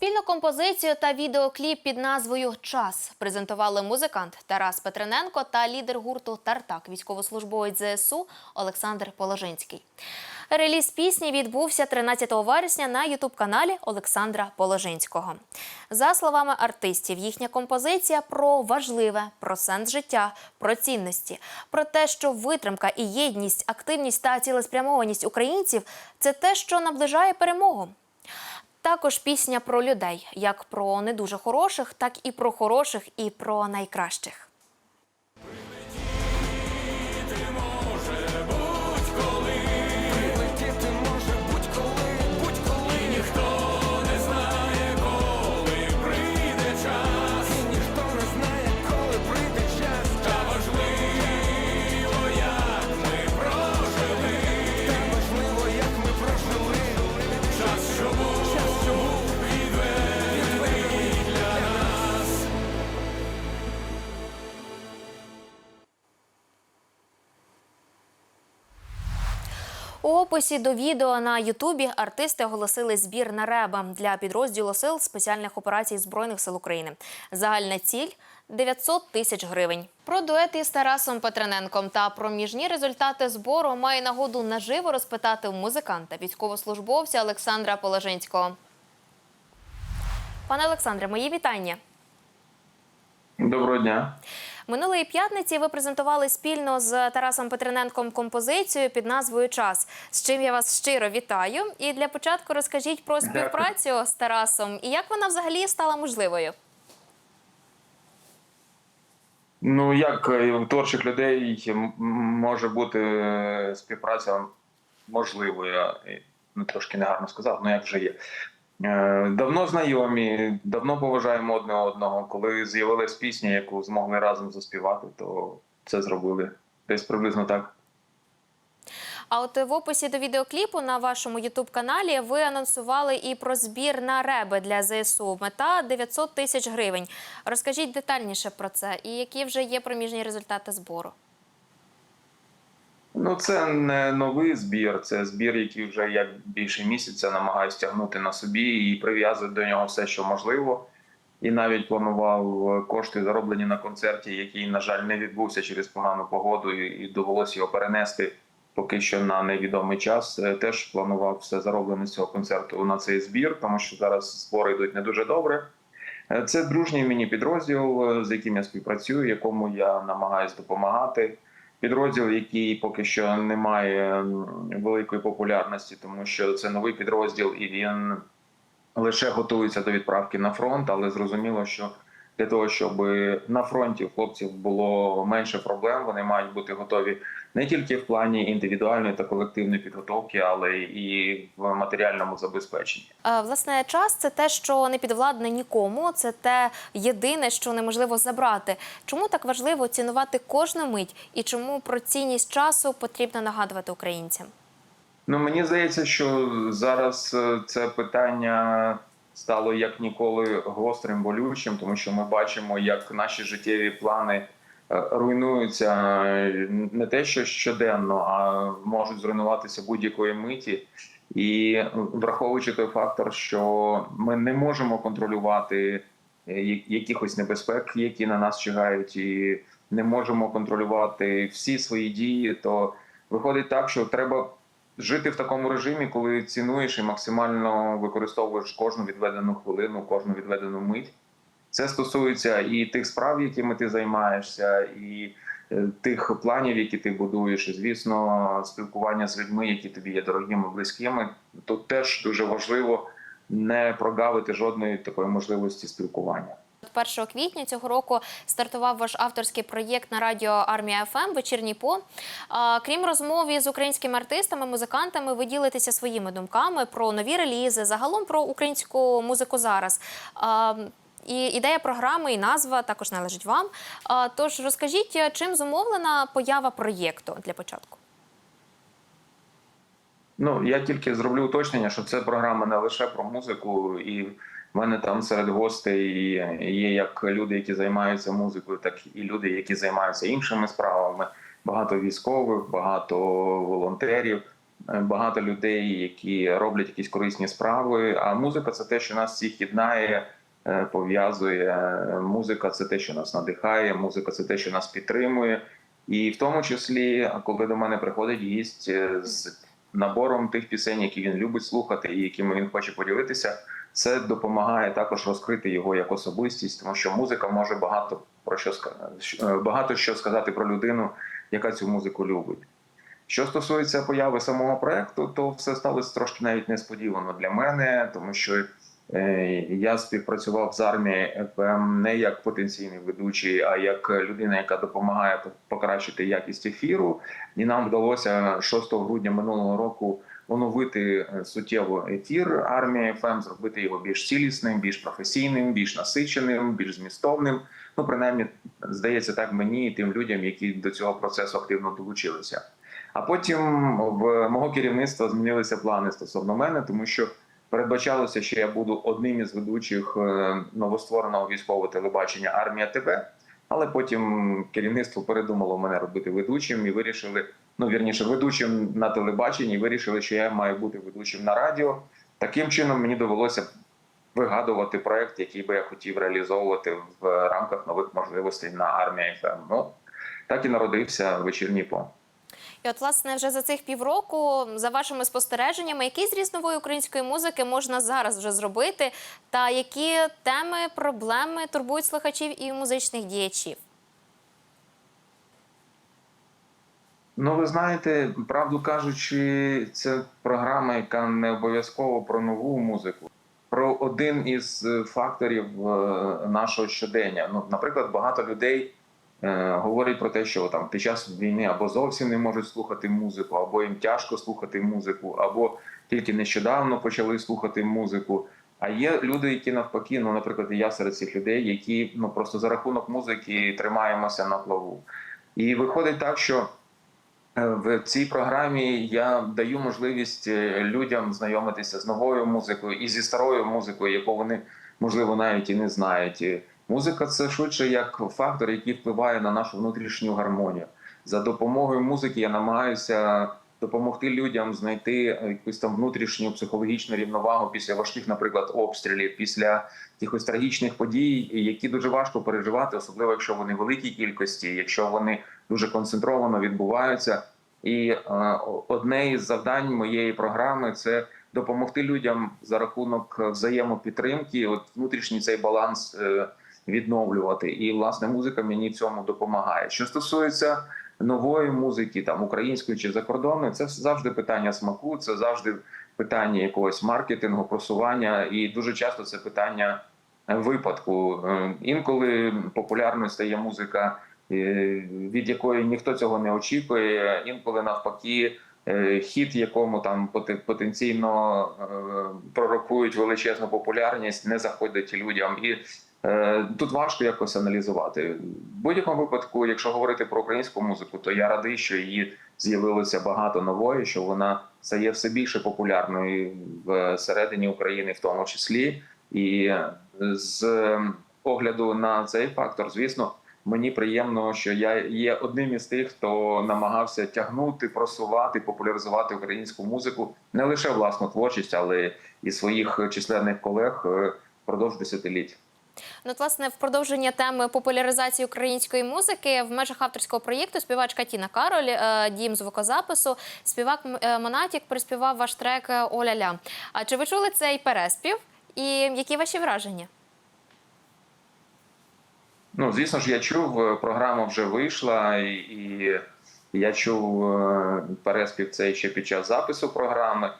Спільну композицію та відеокліп під назвою Час презентували музикант Тарас Петрененко та лідер гурту Тартак, військовослужбовець ЗСУ Олександр Положинський. Реліз пісні відбувся 13 вересня на ютуб-каналі Олександра Положинського. За словами артистів, їхня композиція про важливе, про сенс життя, про цінності, про те, що витримка і єдність, активність та цілеспрямованість українців це те, що наближає перемогу. Також пісня про людей, як про не дуже хороших, так і про хороших, і про найкращих. Описі до відео на Ютубі артисти оголосили збір на реба для підрозділу сил спеціальних операцій Збройних сил України. Загальна ціль 900 тисяч гривень. Про дует із Тарасом Петрененком та про міжні результати збору має нагоду наживо розпитати музиканта, військовослужбовця Олександра Положинського. Пане Олександре, мої вітання. Доброго дня. Минулої п'ятниці ви презентували спільно з Тарасом Петрененком композицію під назвою Час. З чим я вас щиро вітаю. І для початку розкажіть про співпрацю з Тарасом і як вона взагалі стала можливою. Ну як е, у творчих людей може бути е, співпраця можливою? Я, е, Ну, трошки негарно сказав, ну як вже є. Е, Давно знайомі, давно поважаємо одне одного. Коли з'явилась пісня, яку змогли разом заспівати, то це зробили десь приблизно так. А от в описі до відеокліпу на вашому ютуб-каналі ви анонсували і про збір на реби для ЗСУ. Мета 900 тисяч гривень. Розкажіть детальніше про це і які вже є проміжні результати збору. Ну, це не новий збір, це збір, який вже як більше місяця намагаюся тягнути на собі і прив'язувати до нього все, що можливо. І навіть планував кошти, зароблені на концерті, який, на жаль, не відбувся через погану погоду, і довелося його перенести поки що на невідомий час. Е, Теж планував все зароблене з цього концерту на цей збір, тому що зараз збори йдуть не дуже добре. Е, Це дружній мені підрозділ, е, з яким я співпрацюю, якому я намагаюся допомагати. Підрозділ, який поки що не має великої популярності, тому що це новий підрозділ, і він лише готується до відправки на фронт, але зрозуміло, що для того, щоб на фронті у хлопців було менше проблем, вони мають бути готові не тільки в плані індивідуальної та колективної підготовки, але і в матеріальному забезпеченні. Власне, час це те, що не підвладне нікому. Це те єдине, що неможливо забрати. Чому так важливо цінувати кожну мить і чому про цінність часу потрібно нагадувати українцям? Ну мені здається, що зараз е, це питання стало як ніколи гострим болючим, тому що ми бачимо, як наші життєві плани руйнуються е, не те, що щоденно, а можуть зруйнуватися будь-якої миті. І е, враховуючи той фактор, що ми не можемо контролювати е, якихось небезпек, які на нас чигають, і не можемо контролювати всі свої дії, то виходить так, що треба жити в такому режимі, коли цінуєш і максимально використовуєш кожну відведену хвилину, кожну відведену мить. Це стосується і тих справ, якими ти займаєшся, і е, тих планів, які ти будуєш, і звісно, спілкування з людьми, які тобі є дорогими, близькими. Тут теж дуже важливо не прогавити жодної такої можливості спілкування. 1 квітня цього року стартував ваш авторський проєкт на радіо Армія ФМ Вечірній по. Крім розмов із українськими артистами, музикантами, ви ділитеся своїми думками про нові релізи, загалом про українську музику зараз. І ідея програми і назва також належить вам. Тож розкажіть, чим зумовлена поява проєкту для початку? Ну я тільки зроблю уточнення, що це програма не лише про музику, і в мене там серед гостей є як люди, які займаються музикою, так і люди, які займаються іншими справами. Багато військових, багато волонтерів. багато людей, які роблять якісь корисні справи. А музика це те, що нас всіх єднає, пов'язує. Музика це те, що нас надихає, музика це те, що нас підтримує. І в тому числі, коли до мене приходить гість е, з набором тих пісень, які він любить слухати, і якими він хоче поділитися, це допомагає також розкрити його як особистість, тому що музика може багато про що багато що сказати про людину, яка цю музику любить. Що стосується появи самого проекту, то все сталося трошки навіть несподівано для мене, тому що е, я співпрацював з армією ФМ не як потенційний ведучий, а як людина, яка допомагає покращити якість ефіру. І нам вдалося 6 грудня минулого року оновити е, суттєво ефір армії ФМ, зробити його більш цілісним, більш професійним, більш насиченим, більш змістовним. Ну, принаймні, здається, так мені і тим людям, які до цього процесу активно долучилися. А потім в мого керівництва змінилися плани стосовно мене, тому що передбачалося, що я буду одним із ведучих е, новоствореного військового телебачення Армія ТВ. Але потім керівництво передумало мене робити ведучим і вирішили, ну вірніше, ведучим на телебаченні, вирішили, що я маю бути ведучим на радіо. Таким чином мені довелося вигадувати проект, який би я хотів реалізовувати в рамках нових можливостей на армія ФМ. Ну так і народився вечірній пон. І от, власне, вже за цих півроку, за вашими спостереженнями, який зріз нової української музики можна зараз вже зробити, та які теми, проблеми турбують слухачів і музичних діячів? Ну, ви знаєте, правду кажучи, це програма, яка не обов'язково про нову музику, про один із е, факторів е, нашого щодення. Ну, наприклад, багато людей е, говорять про те, що там під час війни або зовсім не можуть слухати музику, або їм тяжко слухати музику, або тільки нещодавно почали слухати музику. А є люди, які навпаки, ну, наприклад, я серед цих людей, які ну просто за рахунок музики тримаємося на плаву. І виходить так, що Е, в цій програмі я даю можливість е, людям знайомитися з новою музикою і зі старою музикою, яку вони можливо навіть і не знають. Музика це швидше як фактор, який впливає на нашу внутрішню гармонію. За допомогою музики я намагаюся допомогти людям знайти якусь там внутрішню психологічну рівновагу після важких, наприклад, обстрілів, після якихось трагічних подій, які дуже важко переживати, особливо якщо вони великій кількості, якщо вони дуже концентровано відбуваються. І е, одне із завдань моєї програми це допомогти людям за рахунок взаємопідтримки, от внутрішній цей баланс е, відновлювати. І власне музика мені в цьому допомагає. Що стосується нової музики, там української чи закордонної, це завжди питання смаку, це завжди питання якогось маркетингу, просування, і дуже часто це питання випадку. Е, Інколи популярною стає музика, е, від якої ніхто цього не очікує. Інколи навпаки, е, хіт, якому там поте- потенційно е, пророкують величезну популярність, не заходить людям. І е, тут важко якось аналізувати. В будь-якому випадку, якщо говорити про українську музику, то я радий, що її з'явилося багато нової, що вона стає все більше популярною в середині України, в тому числі. І з огляду на цей фактор, звісно, мені приємно, що я є одним із тих, хто намагався тягнути, просувати, популяризувати українську музику не лише власну творчість, але і своїх численних колег е, впродовж десятиліть. Ну, от, власне, в продовження теми популяризації української музики в межах авторського проєкту співачка Тіна Кароль, е, дім звукозапису, співак е, Монатік приспівав ваш трек е, Оля-ля. А чи ви чули цей переспів? І які ваші враження? Ну, звісно ж, я чув, програма вже вийшла, і, і я чув переспів цей ще під час запису програми.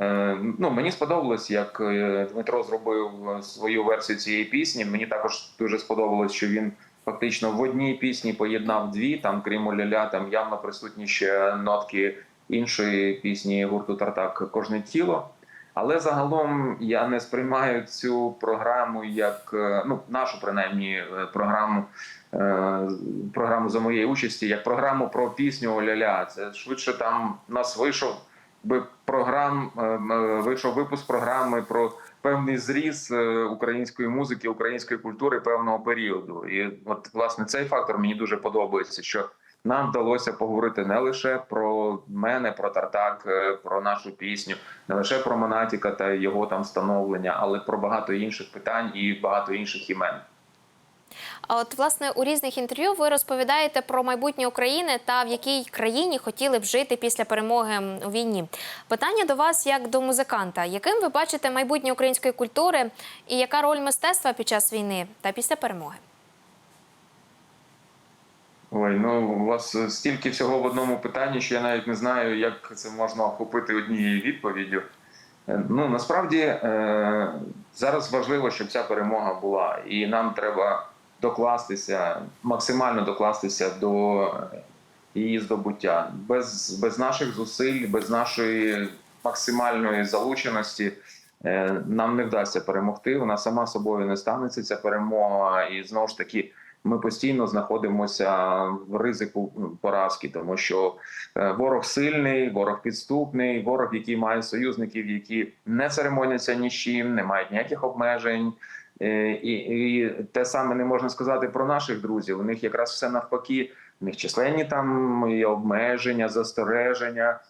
Е, Ну, мені сподобалось, як е, Дмитро зробив свою версію цієї пісні. Мені також дуже сподобалось, що він фактично в одній пісні поєднав дві. Там, крім Оляля, там явно присутні ще нотки іншої пісні гурту Тартак Кожне тіло. Але загалом я не сприймаю цю програму як е, ну нашу принаймні е, програму е, програму за моєї участі, як програму про пісню Оляля. Це швидше там нас вийшов програм, е, е, вийшов випуск програми про певний зріз е, української музики, української культури певного періоду. І от власне цей фактор мені дуже подобається, що нам вдалося поговорити не лише про мене, про Тартак, про нашу пісню, не лише про Монатіка та його там становлення, але про багато інших питань і багато інших імен. А от власне у різних інтерв'ю ви розповідаєте про майбутнє України та в якій країні хотіли б жити після перемоги у війні. Питання до вас як до музиканта: яким ви бачите майбутнє української культури і яка роль мистецтва під час війни та після перемоги? Ой, ну у вас стільки всього в одному питанні, що я навіть не знаю, як це можна охопити однією відповіддю. Е, Ну насправді е, зараз важливо, щоб ця перемога була, і нам треба докластися, максимально докластися до її здобуття. Без, без наших зусиль, без нашої максимальної залученості е, нам не вдасться перемогти. Вона сама собою не станеться ця перемога, і знову ж таки ми постійно знаходимося в ризику поразки, тому що е, ворог сильний, ворог підступний, ворог, який має союзників, які не церемоняться ні з чим, не мають ніяких обмежень. Е, І, і те саме не можна сказати про наших друзів. У них якраз все навпаки. У них численні там і обмеження, застереження,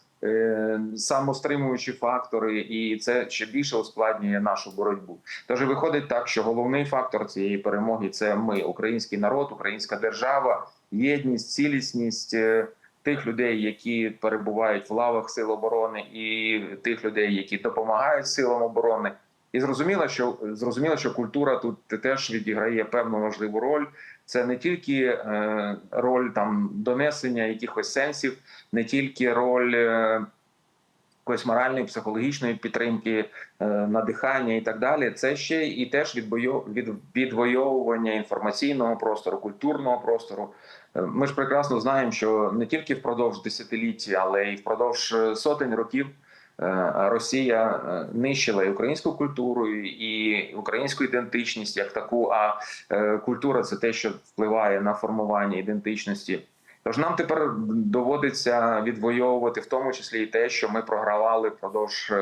самостримуючі фактори, і це ще більше ускладнює нашу боротьбу. Тож виходить так, що головний фактор цієї перемоги це ми, український народ, українська держава, єдність, цілісність е, тих людей, які перебувають в лавах сил оборони, і тих людей, які допомагають силам оборони. І зрозуміло, що зрозуміло, що культура тут теж відіграє певну важливу роль. Це не тільки е, роль там донесення якихось сенсів, не тільки роль е, якоїсь моральної, психологічної підтримки, е, надихання і так далі. Це ще і теж відвоювання інформаційного простору, культурного простору. Ми ж прекрасно знаємо, що не тільки впродовж десятиліть, але й впродовж сотень років. Е, Росія е, нищила і українську культуру, і українську ідентичність як таку. А е, культура це те, що впливає на формування ідентичності. Тож нам тепер доводиться відвоювати в тому числі і те, що ми програвали впродовж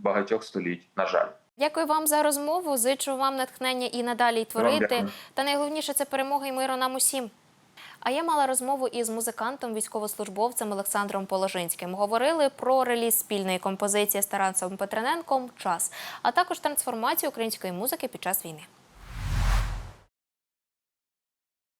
багатьох століть. На жаль, Дякую вам за розмову. Зичу вам натхнення і надалі творити. Та найголовніше це перемога і миру нам усім. А я мала розмову із музикантом, військовослужбовцем Олександром Положинським. Говорили про реліз спільної композиції з Тарасом Петрененком Час, а також трансформацію української музики під час війни.